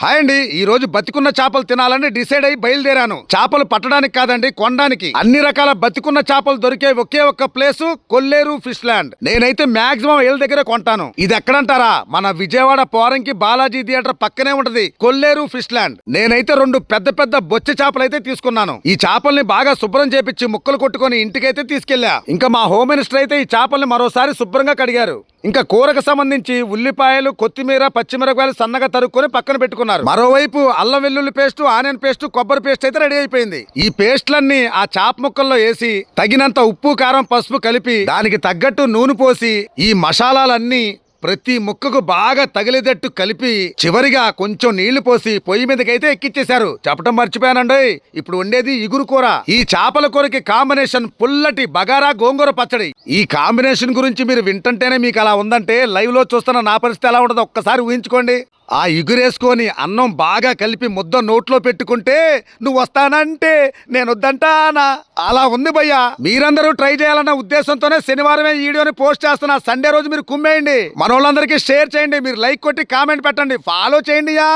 Hi అండి ఈ రోజు బతికున్న చేపలు తినాలని డిసైడ్ అయి బయలుదేరాను. చేపలు పట్టడానికి కాదండి కొనడానికి. అన్ని రకాల బతికున్న చేపలు దొరికే ఒకే ఒక్క ప్లేస్ కొల్లేరు ఫిష్ ల్యాండ్. నేనైతే మాక్సిమం ఏళ్ళ దగ్గరే కొంటాను. ఇది ఎక్కడంటారా? మన విజయవాడ పోరంకి బాలాజీ థియేటర్ పక్కనే ఉంటది కొల్లేరు ఫిష్ ల్యాండ్. నేనైతే రెండు పెద్ద పెద్ద బొచ్చ చేపలు అయితే తీసుకున్నాను. ఈ చేపల్ని బాగా శుభ్రం చేపించి ముక్కలు కొట్టుకొని ఇంటికైతే తీసుకెళ్ళా ఇంకా మా హోమ్ మినిస్టర్ అయితే ఈ చేపల్ని మరోసారి శుభ్రంగా కడిగారు. ఇంకా కూరకు సంబంధించి ఉల్లిపాయలు కొత్తిమీర పచ్చిమిరపకాయలు సన్నగా తరుక్కొని పక్కన పెట్టుకున్నారు. మరోవైపు అల్లం వెల్లుల్లి పేస్ట్ ఆనియన్ పేస్ట్ కొబ్బరి పేస్ట్ అయితే రెడీ అయిపోయింది. ఈ పేస్ట్లన్నీ ఆ చాప ముక్కల్లో వేసి తగినంత ఉప్పు కారం పసుపు కలిపి దానికి తగ్గట్టు నూనె పోసి ఈ మసాలాలన్నీ ప్రతి ముక్కకు బాగా తగిలేటట్టు కలిపి చివరిగా కొంచెం నీళ్ళు పోసి పొయ్యి మీదకైతే ఎక్కిచ్చేశారు. చెప్పడం మర్చిపోయానండి. ఇప్పుడు వండేది ఇగురు కూర. ఈ చేపల కూరకి కాంబినేషన్ పుల్లటి బగారా గోంగూర పచ్చడి. ఈ కాంబినేషన్ గురించి మీరు వింటుంటేనే మీకు అలా ఉందంటే లైవ్లో చూస్తున్న నా పరిస్థితి ఎలా ఉండదు ఒక్కసారి ఊహించుకోండి. ఆ ఇగురేసుకొని అన్నం బాగా కలిపి ముద్ద నోట్లో పెట్టుకుంటే నువ్వు వస్తానంటే నేను వద్దంటానా అలా ఉంది భయ్యా. మీరందరూ ట్రై చేయాలన్న ఉద్దేశంతోనే శనివారమే వీడియోని పోస్ట్ చేస్తున్నా. సండే రోజు మీరు కుమ్మేయండి. మనోళ్ళందరికీ షేర్ చేయండి. మీరు లైక్ కొట్టి కామెంట్ పెట్టండి. ఫాలో చేయండి యా